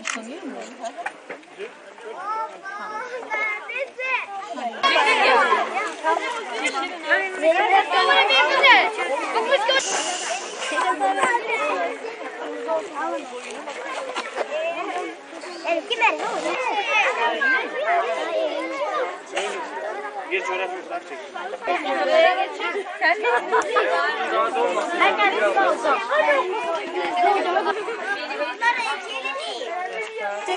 Utanıyor mu? Geç oraya fotoğraf çek. Sen de olmasın. Ben kendim olacağım.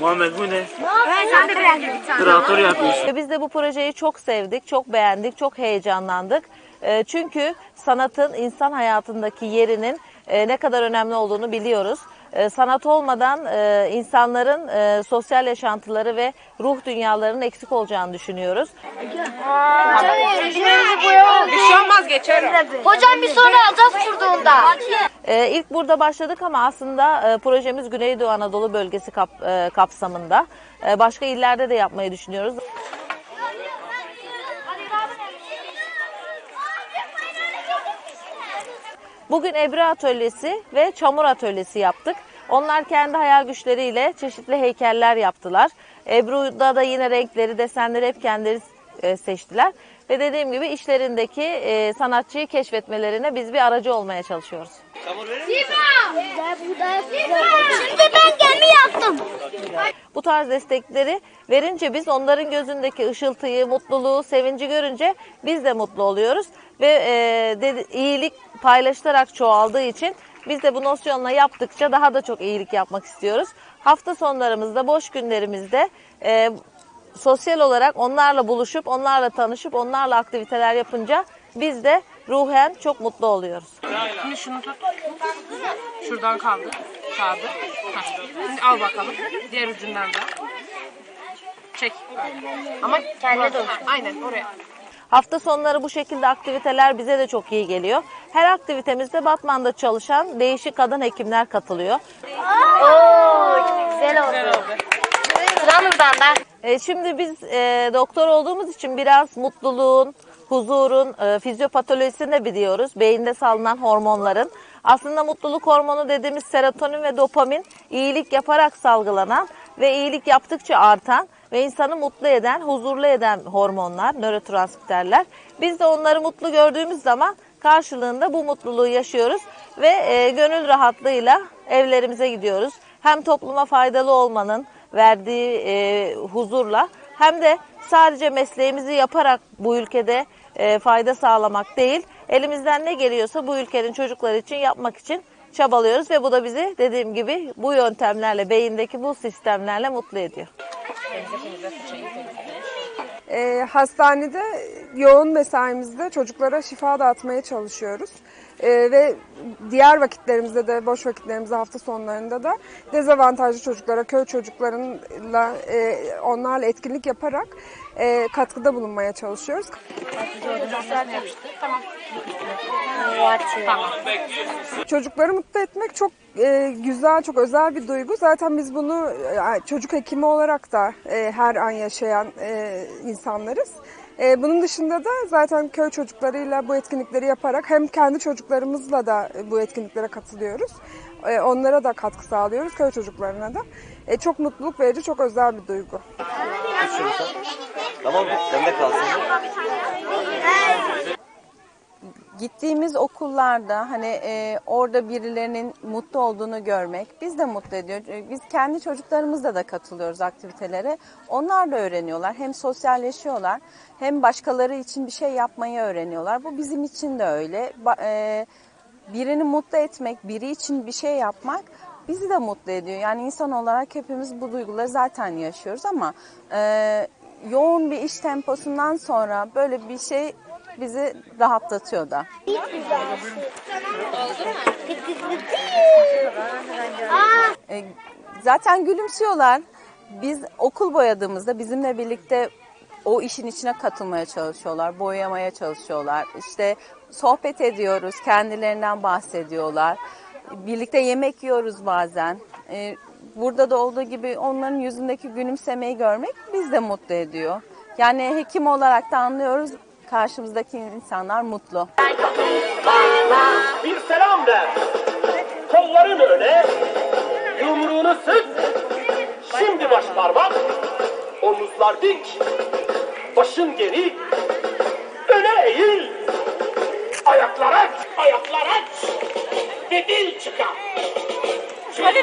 Muhammed bu ne? Sen de beğendin. Traktör yapıyorsun. Biz de bu projeyi çok sevdik, çok beğendik, çok heyecanlandık. E, Çünkü sanatın insan hayatındaki yerinin e, ne kadar önemli olduğunu biliyoruz. E, Sanat olmadan e, insanların e, sosyal yaşantıları ve ruh dünyalarının eksik olacağını düşünüyoruz. Bir şey olmaz geçer o. Hocam bir sonra alacağız kurduğunda. E, ilk burada başladık ama aslında e, projemiz Güneydoğu Anadolu bölgesi kap- e, kapsamında. E, başka illerde de yapmayı düşünüyoruz. Bugün Ebru Atölyesi ve Çamur Atölyesi yaptık. Onlar kendi hayal güçleriyle çeşitli heykeller yaptılar. Ebru'da da yine renkleri, desenleri hep kendileri e, seçtiler. Ve dediğim gibi işlerindeki e, sanatçıyı keşfetmelerine biz bir aracı olmaya çalışıyoruz. Şimdi ben gemi yaptım. Bu tarz destekleri verince biz onların gözündeki ışıltıyı, mutluluğu, sevinci görünce biz de mutlu oluyoruz. Ve e, dedi- iyilik paylaşılarak çoğaldığı için biz de bu nosyonla yaptıkça daha da çok iyilik yapmak istiyoruz. Hafta sonlarımızda, boş günlerimizde e, sosyal olarak onlarla buluşup, onlarla tanışıp, onlarla aktiviteler yapınca biz de ruhen çok mutlu oluyoruz. Şimdi şunu tut. Şuradan kaldı. Kağıdı. Heh. Şimdi al bakalım. Diğer ucundan da. Çek. Ama kendi Aynen oraya. Hafta sonları bu şekilde aktiviteler bize de çok iyi geliyor. Her aktivitemizde Batman'da çalışan değişik kadın hekimler katılıyor. Oo, güzel oldu. Güzel oldu. Sıra Nurdan da. E, şimdi biz e, doktor olduğumuz için biraz mutluluğun, huzurun, e, fizyopatolojisini de biliyoruz. Beyinde salınan hormonların. Aslında mutluluk hormonu dediğimiz serotonin ve dopamin iyilik yaparak salgılanan ve iyilik yaptıkça artan ve insanı mutlu eden, huzurlu eden hormonlar, nörotransmitterler. Biz de onları mutlu gördüğümüz zaman karşılığında bu mutluluğu yaşıyoruz ve e, gönül rahatlığıyla evlerimize gidiyoruz. Hem topluma faydalı olmanın verdiği e, huzurla hem de sadece mesleğimizi yaparak bu ülkede e, fayda sağlamak değil, elimizden ne geliyorsa bu ülkenin çocukları için yapmak için çabalıyoruz ve bu da bizi dediğim gibi bu yöntemlerle, beyindeki bu sistemlerle mutlu ediyor. Ee, hastanede yoğun mesaimizde çocuklara şifa dağıtmaya çalışıyoruz. Ee, ve diğer vakitlerimizde de, boş vakitlerimizde, hafta sonlarında da dezavantajlı çocuklara, köy çocuklarıyla, e, onlarla etkinlik yaparak e, katkıda bulunmaya çalışıyoruz. Çocukları mutlu etmek çok e, güzel, çok özel bir duygu. Zaten biz bunu e, çocuk hekimi olarak da e, her an yaşayan e, insanlarız. E, bunun dışında da zaten köy çocuklarıyla bu etkinlikleri yaparak hem kendi çocuklarımızla da bu etkinliklere katılıyoruz. E, onlara da katkı sağlıyoruz, köy çocuklarına da. E, çok mutluluk verici, çok özel bir duygu. Tamam? Sende kalsın. Gittiğimiz okullarda hani e, orada birilerinin mutlu olduğunu görmek biz de mutlu ediyor. E, Biz kendi çocuklarımızla da katılıyoruz aktivitelere. Onlar da öğreniyorlar. Hem sosyalleşiyorlar hem başkaları için bir şey yapmayı öğreniyorlar. Bu bizim için de öyle. E, birini mutlu etmek, biri için bir şey yapmak bizi de mutlu ediyor. Yani insan olarak hepimiz bu duyguları zaten yaşıyoruz ama e, yoğun bir iş temposundan sonra böyle bir şey bizi rahatlatıyor da. E, zaten gülümsüyorlar. Biz okul boyadığımızda bizimle birlikte o işin içine katılmaya çalışıyorlar, boyamaya çalışıyorlar. İşte sohbet ediyoruz, kendilerinden bahsediyorlar. Birlikte yemek yiyoruz bazen. E, burada da olduğu gibi onların yüzündeki gülümsemeyi görmek biz de mutlu ediyor. Yani hekim olarak da anlıyoruz karşımızdaki insanlar mutlu. Bir selam ver. Kolların öne, yumruğunu sık. Şimdi baş parmak, omuzlar dik, başın geri, öne eğil. Ayaklar aç, ayaklar aç ve dil çıkar. Hadi